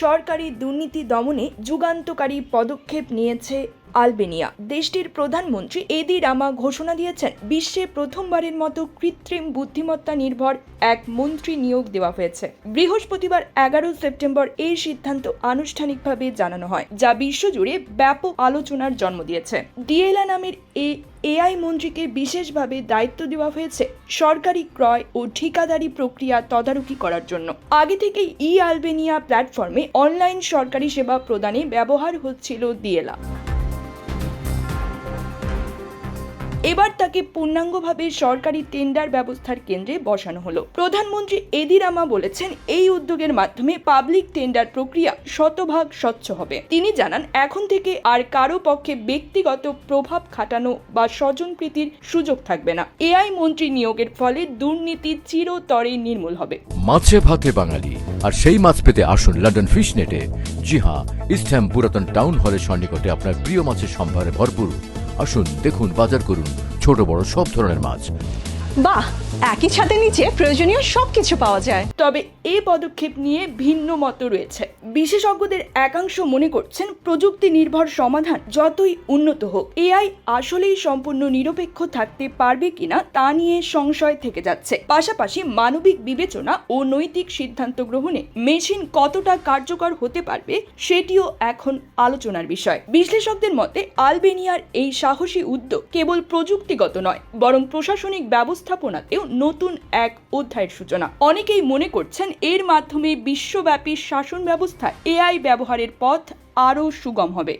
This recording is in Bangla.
সরকারি দুর্নীতি দমনে যুগান্তকারী পদক্ষেপ নিয়েছে আলবেনিয়া। দেশটির প্রধানমন্ত্রী এদি রামা ঘোষণা দিয়েছেন, বিশ্বে প্রথমবারের মতো কৃত্রিম বুদ্ধিমত্তা নির্ভর এক মন্ত্রী নিয়োগ দেওয়া হয়েছে। বৃহস্পতিবার এগারো সেপ্টেম্বর এই সিদ্ধান্ত আনুষ্ঠানিকভাবে জানানো হয়, যা বিশ্বজুড়ে ব্যাপক আলোচনার জন্ম দিয়েছে। ডিএলা নামের এই এআই মন্ত্রীকে বিশেষভাবে দায়িত্ব দেওয়া হয়েছে সরকারি ক্রয় ও ঠিকাদারি প্রক্রিয়া তদারকি করার জন্য। আগে থেকে ই আলবেনিয়া প্ল্যাটফর্মে অনলাইন সরকারি সেবা প্রদানে ব্যবহার হচ্ছিল ডিএলআ এবার তাকে পূর্ণাঙ্গভাবে সরকারি টেন্ডার ব্যবস্থার কেন্দ্রে বসানো হলো। প্রধানমন্ত্রী এদিরামা বলেছেন, এই উদ্যোগের মাধ্যমে পাবলিক টেন্ডার প্রক্রিয়া শতভাগ স্বচ্ছ হবে। তিনি জানান, এখন থেকে আর কারও পক্ষে ব্যক্তিগত প্রভাব খাটানো বা স্বজনপ্রীতির সুযোগ থাকবে না। এআই মন্ত্রী নিয়োগের ফলে দুর্নীতি চিরতরে নির্মূল হবে। মাছে ভাতে বাঙালি, আর সেই মাছ পেতে আসুন লন্ডন ফিশ নেটে জি হ্যাঁ ইস্টহ্যাম পুরাতন টাউন হলের সন্নিকটে আপনার প্রিয় মাছের সম্ভারে ভরপুর আসুন দেখুন বাজার করুন ছোট বড় সব ধরনের মাছ। বাহ একই ছাদের নিচে প্রয়োজনীয় সবকিছু পাওয়া যায়। তবে এই পদক্ষেপ নিয়ে ভিন্ন মত রয়েছে। বিশেষজ্ঞদের একাংশ মনে করছেন প্রযুক্তি নির্ভর সমাধান যতই উন্নত হোক, এআই আসলেই সম্পূর্ণ নিরপেক্ষ থাকতে পারবে কিনা তা নিয়ে সংশয় থেকে যাচ্ছে। পাশাপাশি মানবিক বিবেচনা ও নৈতিক সিদ্ধান্ত গ্রহণে মেশিন কতটা কার্যকর হতে পারবে সেটিও এখন আলোচনার বিষয়। বিশ্লেষকদের মতে, আলবেনিয়ার এই সাহসী উদ্যোগ কেবল প্রযুক্তিগত নয়, বরং প্রশাসনিক ব্যবস্থাপনাতেও নতুন এক অধ্যায়ের সূচনা। অনেকেই মনে করছেন এর মাধ্যমে বিশ্বব্যাপী শাসন ব্যবস্থা এআই ব্যবহারের পথ আরও সুগম হবে।